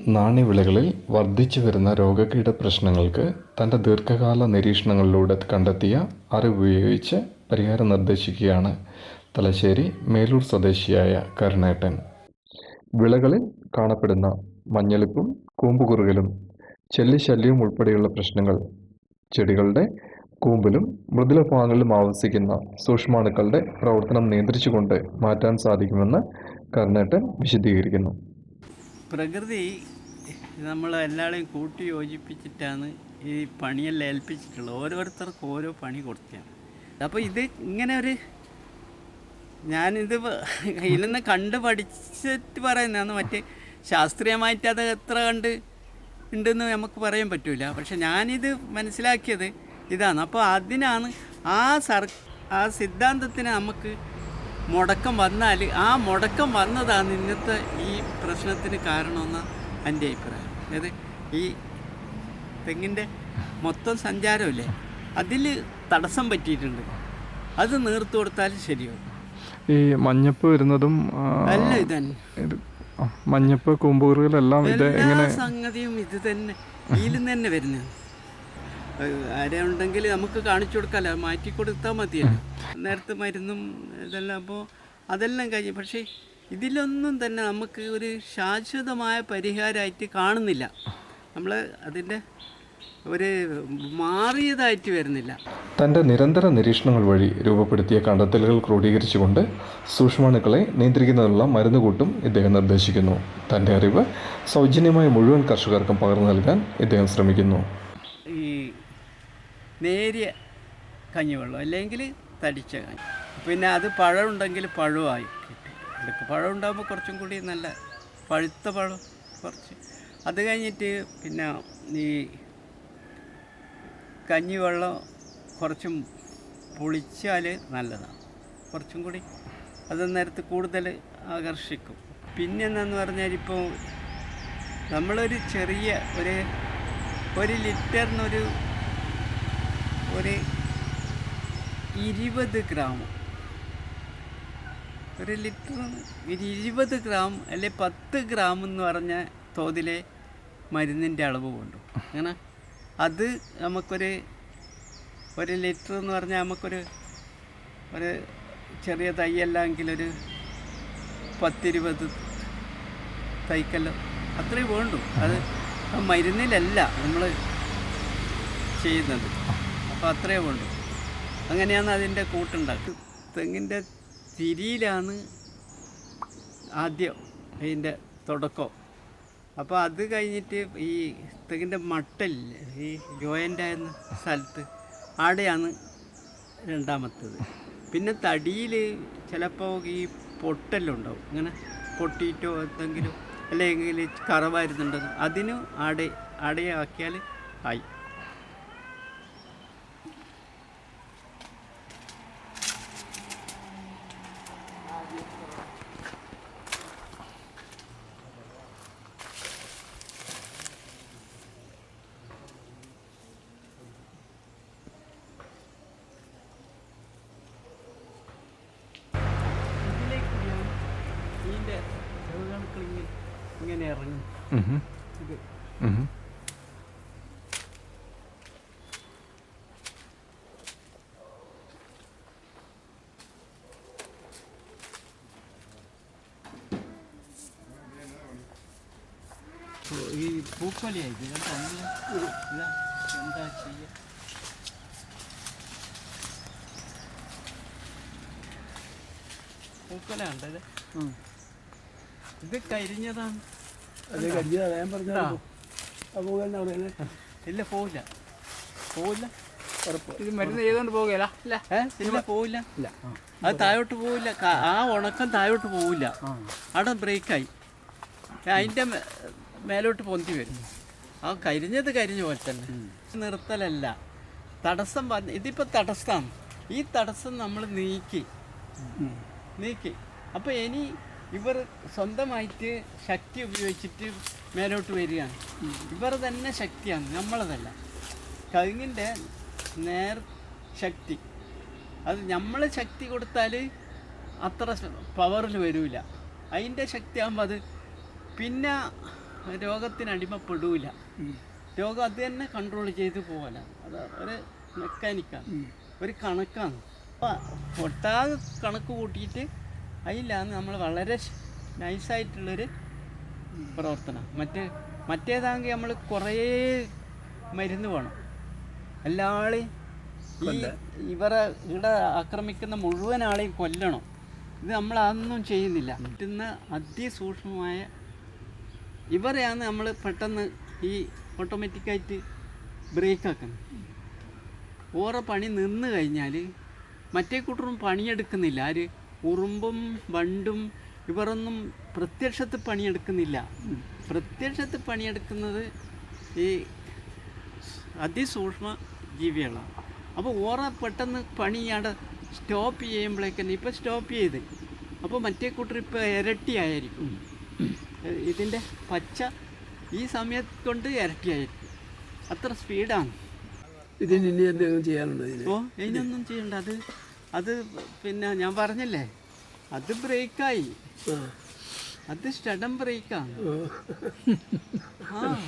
നാണ്യവിളകളിൽ വർദ്ധിച്ചു വരുന്ന രോഗകീട പ്രശ്നങ്ങൾക്ക് തന്റെ ദീർഘകാല നിരീക്ഷണങ്ങളിലൂടെ കണ്ടെത്തിയ അറിവുപയോഗിച്ച് പരിഹാരം നിർദ്ദേശിക്കുകയാണ് തലശ്ശേരി മേലൂർ സ്വദേശിയായ കരുണേട്ടൻ. വിളകളിൽ കാണപ്പെടുന്ന മഞ്ഞളിപ്പും കൂമ്പുകുറുകലും ചെല്ലിശല്യവും ഉൾപ്പെടെയുള്ള പ്രശ്നങ്ങൾ ചെടികളുടെ കൂമ്പിലും മൃദുല ഭാഗങ്ങളിലും സൂക്ഷ്മാണുക്കളുടെ പ്രവർത്തനം നിയന്ത്രിച്ചുകൊണ്ട് മാറ്റാൻ സാധിക്കുമെന്ന് കരുണേട്ടൻ വിശദീകരിക്കുന്നു. പ്രകൃതി നമ്മൾ എല്ലാവരെയും കൂട്ടി യോജിപ്പിച്ചിട്ടാണ് ഈ പണിയെല്ലാം ഏൽപ്പിച്ചിട്ടുള്ളത്. ഓരോരുത്തർക്കും ഓരോ പണി കൊടുക്കുകയാണ് അപ്പോൾ ഇത് ഇങ്ങനെ ഒരു ഞാനിത് ഇതിൽ നിന്ന് കണ്ട് പഠിച്ചിട്ട് പറയുന്നതാണ്. മറ്റേ ശാസ്ത്രീയമായിട്ട് അത് എത്ര കണ്ട് ഉണ്ടെന്ന് നമുക്ക് പറയാൻ പറ്റില്ല പക്ഷെ ഞാനിത് മനസ്സിലാക്കിയത് ഇതാണ്. അപ്പോൾ അതിനാണ് ആ സർ ആ സിദ്ധാന്തത്തിന് നമുക്ക് മുടക്കം വന്നാൽ ആ മുടക്കം വന്നതാണ് ഇന്നത്തെ ഈ പ്രശ്നത്തിന് കാരണമെന്ന് എന്റെ അഭിപ്രായം. അതായത് ഈ തെങ്ങിന്റെ മൊത്തം സഞ്ചാരമില്ലേ? അതിൽ തടസ്സം പറ്റിയിട്ടുണ്ട്. അത് നീർത്തു കൊടുത്താൽ ശരിയാവും. ഈ മഞ്ഞപ്പ് വരുന്നതും അല്ല ഇതന്നെ. മഞ്ഞപ്പ് കൂമ്പൂറുകളെല്ലാം ഇത് എങ്ങനെ സംഗതിയും ഇത് തന്നെ. ഇതിൽ നിന്ന് തന്നെ വരുന്നത്. ഉണ്ടെങ്കിൽ നമുക്ക് കാണിച്ചു കൊടുക്കാമല്ലോ മാറ്റി കൊടുത്താൽ മതിയല്ലോ. നേരത്തെ മരുന്നും ഇതെല്ലാം അപ്പോൾ അതെല്ലാം കഴിഞ്ഞു. പക്ഷേ ഇതിലൊന്നും തന്നെ നമുക്ക് ഒരു ശാശ്വതമായ പരിഹാരമായിട്ട് കാണുന്നില്ല. നമ്മൾ അതിന്റെ ഒരു മാറിയതായിട്ട് വരുന്നില്ല. തന്റെ നിരന്തര നിരീക്ഷണങ്ങൾ വഴി രൂപപ്പെടുത്തിയ കണ്ടെത്തലുകൾ ക്രോഡീകരിച്ചുകൊണ്ട് സൂക്ഷ്മാണുക്കളെ നിയന്ത്രിക്കുന്നതിനുള്ള മരുന്നുകൂട്ടും ഇദ്ദേഹം നിർദ്ദേശിക്കുന്നു. തന്റെ അറിവ് സൗജന്യമായി മുഴുവൻ കർഷകർക്കും പകർന്നു നൽകാൻ ഇദ്ദേഹം ശ്രമിക്കുന്നു. നേരിയ കഞ്ഞിവെള്ളം അല്ലെങ്കിൽ തടിച്ച കഞ്ഞി. പിന്നെ അത് പഴമുണ്ടെങ്കിൽ പഴമായി കിട്ടും. പഴം ഉണ്ടാകുമ്പോൾ കുറച്ചും കൂടി നല്ല പഴുത്ത പഴം കുറച്ച്. അത് കഴിഞ്ഞിട്ട് പിന്നെ ഈ കഞ്ഞിവെള്ളം കുറച്ചും പൊളിച്ചാൽ നല്ലതാണ്. കുറച്ചും കൂടി അത് നേരത്ത് കൂടുതൽ ആകർഷിക്കും. പിന്നെ എന്താന്ന് പറഞ്ഞാൽ ഇപ്പോൾ നമ്മളൊരു ചെറിയ ഒരു ഒരു ലിറ്ററിനൊരു ഒരു ഇരുപത് ഗ്രാം ഒരു ലിറ്റർ ഒരു ഇരുപത് ഗ്രാം അല്ലെ പത്ത് ഗ്രാം എന്ന് പറഞ്ഞ തോതിലെ മരുന്നിന്റെ അളവ് കൊണ്ടു. അങ്ങനെ അത് നമുക്കൊരു ഒരു ലിറ്റർ എന്ന് പറഞ്ഞാൽ നമുക്കൊരു ഒരു ചെറിയ തൈയല്ലെങ്കിൽ ഒരു പത്തിരുപത് തൈക്കല്ലോ അത്രയും വേണ്ടു. അത് മരുന്നിലല്ല നമ്മൾ ചെയ്യുന്നത്. അപ്പോൾ അത്രയേ വേണ്ടു അങ്ങനെയാണ് അതിന്റെ കൂട്ടുണ്ടാക്കുക തെങ്ങിന്റെ തിരിയിലാണ് ആദ്യം അതിന്റെ തുടക്കം. അപ്പോൾ അത് കഴിഞ്ഞിട്ട് ഈ തെങ്ങിന്റെ മട്ടല്ലേ ഈ ജോയിന്റ് ആയിരുന്ന സ്ഥലത്ത് ആടെയാണ് രണ്ടാമത്തത്. പിന്നെ തടിയിൽ ചിലപ്പോൾ ഈ പൊട്ടെല്ലാം ഉണ്ടാവും ഇങ്ങനെ പൊട്ടിയിട്ടോ എന്തെങ്കിലും അല്ലെങ്കിൽ കറവായിരുന്നുണ്ടോ അതിനും ആടെ ആടയാക്കിയാൽ ആയി ഇതിലേക്ക് ഞാൻ ഇതിന്റെ ചെറുകണക്കൾ ഇങ്ങനെ ഇങ്ങനെ ഇറങ്ങി. ഇത്. ഈ പൂക്കൊലിയായി ഇത്. എന്താ ചെയ്യുക പൂക്കൊല ഇത് കരിഞ്ഞതാണ് അത് കരിഞ്ഞതാണ് ഞാൻ പറഞ്ഞ അവിടെ ഇല്ല പോവില്ല. പോവില്ല. ഇത് മരുന്ന് ചെയ്തോണ്ട് പോകില്ല ഇല്ല പോവില്ല. ഇല്ല. അത് താഴോട്ട് പോവില്ല. ആ ഉണക്കം താഴോട്ട് പോവില്ല. അവിടെ ബ്രേക്കായി. അതിന്റെ മേലോട്ട് പൊന്തി വരും. ആ കരിഞ്ഞത് കരിഞ്ഞ പോലെ തന്നെ. നിർത്തലല്ല. തടസ്സം വന്ന് ഇതിപ്പോൾ തടസ്സമാണ് ഈ തടസ്സം നമ്മൾ നീക്കി. നീക്കി. അപ്പോൾ ഇനി ഇവർ സ്വന്തമായിട്ട് ശക്തി ഉപയോഗിച്ചിട്ട് മേലോട്ട് വരികയാണ്. ഇവർ തന്നെ ശക്തിയാണ് നമ്മളതല്ല. കഴുങ്ങിന്റെ നേർ ശക്തി. അത് നമ്മൾ ശക്തി കൊടുത്താൽ അത്ര പവറിൽ വരില്ല അതിന്റെ ശക്തിയാകുമ്പോൾ അത് പിന്നെ രോഗത്തിന് അടിമപ്പെടില്ല രോഗം അത് തന്നെ കൺട്രോൾ ചെയ്ത് പോകല അത് ഒരു മെക്കാനിക്കാണ് ഒരു കണക്കാണ്. അപ്പം ഒട്ടാകെ കണക്ക് കൂട്ടിയിട്ട് അതിലാണ് നമ്മൾ വളരെ നൈസായിട്ടുള്ളൊരു പ്രവർത്തനം. മറ്റ് മറ്റേതാണെങ്കിൽ നമ്മൾ കുറേ മരുന്ന് വേണം. എല്ലാളെയും ഈ ഇവരെ ഇവിടെ ആക്രമിക്കുന്ന മുഴുവൻ ആളെയും കൊല്ലണം. ഇത് നമ്മൾ അതൊന്നും ചെയ്യുന്നില്ല. കിട്ടുന്ന അതിസൂക്ഷ്മമായ ഇവരെയാണ് നമ്മൾ പെട്ടെന്ന് ഈ ഓട്ടോമാറ്റിക്കായിട്ട് ബ്രേക്ക് ആക്കുന്നത് ഓറ പണി നിന്ന് കഴിഞ്ഞാൽ മറ്റേ കൂട്ടറും പണിയെടുക്കുന്നില്ല. ആര് ഉറുമ്പും വണ്ടും ഇവരൊന്നും പ്രത്യക്ഷത്തിൽ പണിയെടുക്കുന്നില്ല. പ്രത്യക്ഷത്തിൽ പണിയെടുക്കുന്നത് ഈ അതിസൂക്ഷ്മ ജീവികളാണ് അപ്പോൾ ഓറ പെട്ടെന്ന് പണി അവിടെ സ്റ്റോപ്പ് ചെയ്യുമ്പോഴേക്കന്നെ ഇപ്പോൾ സ്റ്റോപ്പ് ചെയ്ത്. അപ്പോൾ മറ്റേ കൂട്ടർ ഇപ്പോൾ ഇരട്ടിയായിരിക്കും. ഇതിന്റെ പച്ച ഈ സമയത്ത് കൊണ്ട് ഇരട്ടിയായിരിക്കും. അത്ര സ്പീഡാണ്. ഇതിന് ഇനി എന്തെങ്കിലും ചെയ്യാനുണ്ടോ ഓ ഇതിനൊന്നും ചെയ്യണ്ട. അത് അത് പിന്നെ ഞാൻ പറഞ്ഞില്ലേ അത് ബ്രേക്കായി. അത് സ്റ്റഡം ബ്രേക്കാണ്. ആ.